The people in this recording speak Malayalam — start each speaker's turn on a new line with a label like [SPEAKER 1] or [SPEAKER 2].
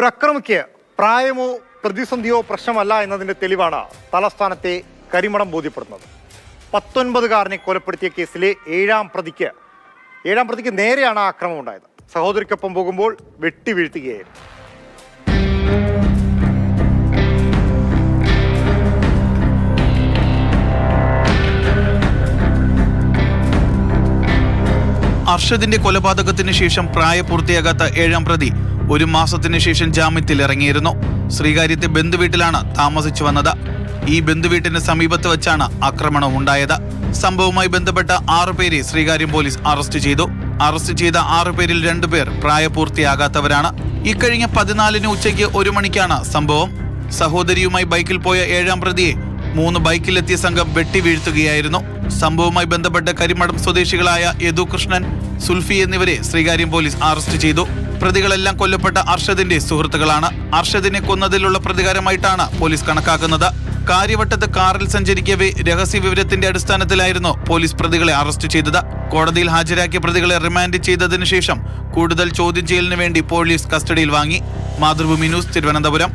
[SPEAKER 1] ഒരു അക്രമിക്ക് പ്രായമോ പ്രതിസന്ധിയോ പ്രശ്നമല്ല എന്നതിന്റെ തെളിവാണ് തലസ്ഥാനത്തെ കരിമണം ബോധ്യപ്പെടുന്നത്. പത്തൊൻപതുകാരനെ കൊലപ്പെടുത്തിയ കേസിലെ ഏഴാം പ്രതിക്ക് ഏഴാം പ്രതിക്ക് നേരെയാണ് ആക്രമം ഉണ്ടായത്. സഹോദരിക്കൊപ്പം പോകുമ്പോൾ വെട്ടി വീഴ്ത്തുകയായിരുന്നു.
[SPEAKER 2] അർഷദിന്റെ കൊലപാതകത്തിന് ശേഷം പ്രായപൂർത്തിയാകാത്ത ഏഴാം പ്രതി ഒരു മാസത്തിന് ശേഷം ജാമ്യത്തിൽ ഇറങ്ങിയിരുന്നു. ശ്രീകാര്യത്തെ ബന്ധുവീട്ടിലാണ് താമസിച്ചു വന്നത്. ഈ ബന്ധുവീട്ടിന് സമീപത്ത് വെച്ചാണ് ആക്രമണം ഉണ്ടായത്. സംഭവവുമായി ബന്ധപ്പെട്ട ആറുപേരെ ശ്രീകാര്യം പോലീസ് അറസ്റ്റ് ചെയ്തു. അറസ്റ്റ് ചെയ്ത ആറുപേരിൽ രണ്ടുപേർ പ്രായപൂർത്തിയാകാത്തവരാണ്. ഇക്കഴിഞ്ഞ പതിനാലിന് ഉച്ചയ്ക്ക് ഒരു മണിക്കാണ് സംഭവം. സഹോദരിയുമായി ബൈക്കിൽ പോയ ഏഴാം പ്രതിയെ മൂന്ന് ബൈക്കിലെത്തിയ സംഘം വെട്ടി വീഴ്ത്തുകയായിരുന്നു. സംഭവവുമായി ബന്ധപ്പെട്ട കരിമഠം സ്വദേശികളായ യദു കൃഷ്ണൻ സുൽഫി എന്നിവരെ ശ്രീകാര്യം പോലീസ് അറസ്റ്റ് ചെയ്തു. പ്രതികളെല്ലാം കൊല്ലപ്പെട്ട അർഷദിന്റെ സുഹൃത്തുക്കളാണ്. അർഷദിനെ കൊന്നതിലുള്ള പ്രതികാരമായിട്ടാണ് പോലീസ് കണക്കാക്കുന്നത്. കാര്യവട്ടത്ത് കാറിൽ സഞ്ചരിക്കവേ രഹസ്യ വിവരത്തിന്റെ അടിസ്ഥാനത്തിലായിരുന്നു പോലീസ് പ്രതികളെ അറസ്റ്റ് ചെയ്തത്. കോടതിയിൽ ഹാജരാക്കിയ പ്രതികളെ റിമാൻഡ് ചെയ്തതിനു ശേഷം കൂടുതൽ ചോദ്യം ചെയ്യലിനു വേണ്ടി പോലീസ് കസ്റ്റഡിയിൽ വാങ്ങി. മാതൃഭൂമി ന്യൂസ് തിരുവനന്തപുരം.